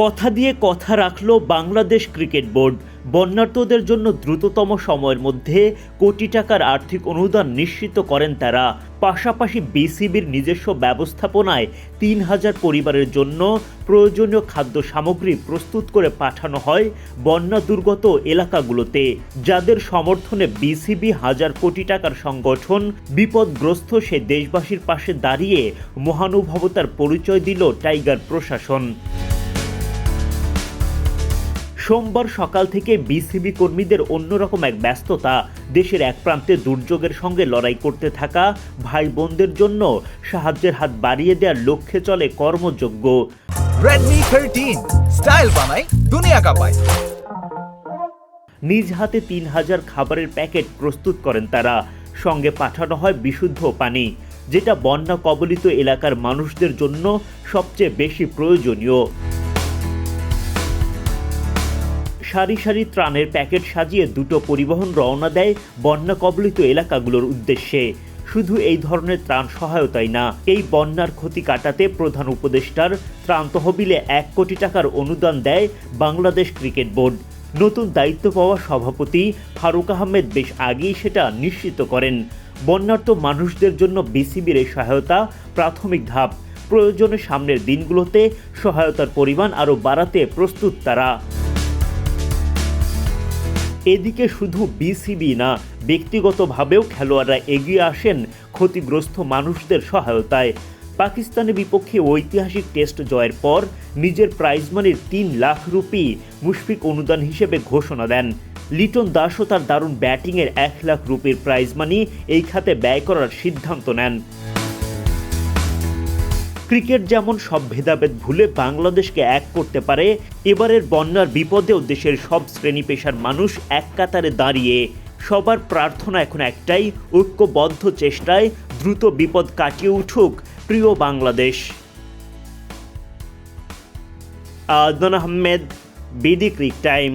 কথা দিয়ে কথা রাখল বাংলাদেশ ক্রিকেট বোর্ড। বন্যার্থদের জন্য দ্রুততম সময়ের মধ্যে কোটি টাকার আর্থিক অনুদান নিশ্চিত করেন তারা। পাশাপাশি বিসিবির নিজস্ব ব্যবস্থাপনায় তিন হাজার পরিবারের জন্য প্রয়োজনীয় খাদ্য সামগ্রী প্রস্তুত করে পাঠানো হয় বন্যা দুর্গত এলাকাগুলোতে, যাদের সমর্থনে বিসিবি হাজার কোটি টাকার সংগঠন বিপদগ্রস্ত সে দেশবাসীর পাশে দাঁড়িয়ে মহানুভবতার পরিচয় দিল টাইগার প্রশাসন। সোমবার সকাল থেকে বিসিবি কর্মীদের অন্যরকম এক ব্যস্ততা দেশের এক প্রান্তে দুর্যোগের সঙ্গে লড়াই করতে থাকা ভাই বোনদের জন্য সাহায্যের হাত বাড়িয়ে দেওয়ার লক্ষ্যে চলে কর্মযোগ্য Redmi 13 স্টাইল বানাই দুনিয়া কাঁপায়। নিজ হাতে তিন হাজার খাবারের প্যাকেট প্রস্তুত করেন তারা। সঙ্গে পাঠানো হয় বিশুদ্ধ পানি যেটা বন্যা কবলিত এলাকার মানুষদের জন্য সবচেয়ে বেশি প্রয়োজনীয়। সারি সারি ত্রাণের প্যাকেট সাজিয়ে দুটো পরিবহন রওনা দেয় বন্যা কবলিত এলাকাগুলোর উদ্দেশ্যে। শুধু এই ধরনের ত্রাণ সহায়তাই না, এই বন্যার ক্ষতি কাটাতে প্রধান উপদেষ্টার ত্রাণ তহবিলে এক কোটি টাকার অনুদান দেয় বাংলাদেশ ক্রিকেট বোর্ড। নতুন দায়িত্ব পাওয়া সভাপতি ফারুক আহমেদ বেশ আগেই সেটা নিশ্চিত করেন। বন্যার্ত মানুষদের জন্য বিসিবির এই সহায়তা প্রাথমিক ধাপ। প্রয়োজনে সামনের দিনগুলোতে সহায়তার পরিমাণ আরও বাড়াতে প্রস্তুত তারা। এদিকে শুধু বিসিবি না, ব্যক্তিগতভাবেও খেলোয়াড়রা এগিয়ে আসেন ক্ষতিগ্রস্ত মানুষদের সহায়তায়। পাকিস্তানের বিপক্ষে ঐতিহাসিক টেস্ট জয়ের পর নিজের প্রাইজ মানির তিন লাখ রুপি মুশফিক অনুদান হিসেবে ঘোষণা দেন। লিটন দাসও তার দারুণ ব্যাটিংয়ের এক লাখ রুপির প্রাইজ মানি এই খাতে ব্যয় করার সিদ্ধান্ত নেন। ক্রিকেট যেমন সব ভেদাভেদ ভুলে বাংলাদেশকে এক করতে পারে, এবারের বন্যার বিপদেও দেশের সব শ্রেণি পেশার মানুষ এক কাতারে দাঁড়িয়ে। সবার প্রার্থনা এখন একটাই, ঐক্যবদ্ধ চেষ্টায় দ্রুত বিপদ কাটিয়ে উঠুক প্রিয় Bangladesh. Adnan Ahmed, BD Crick Time.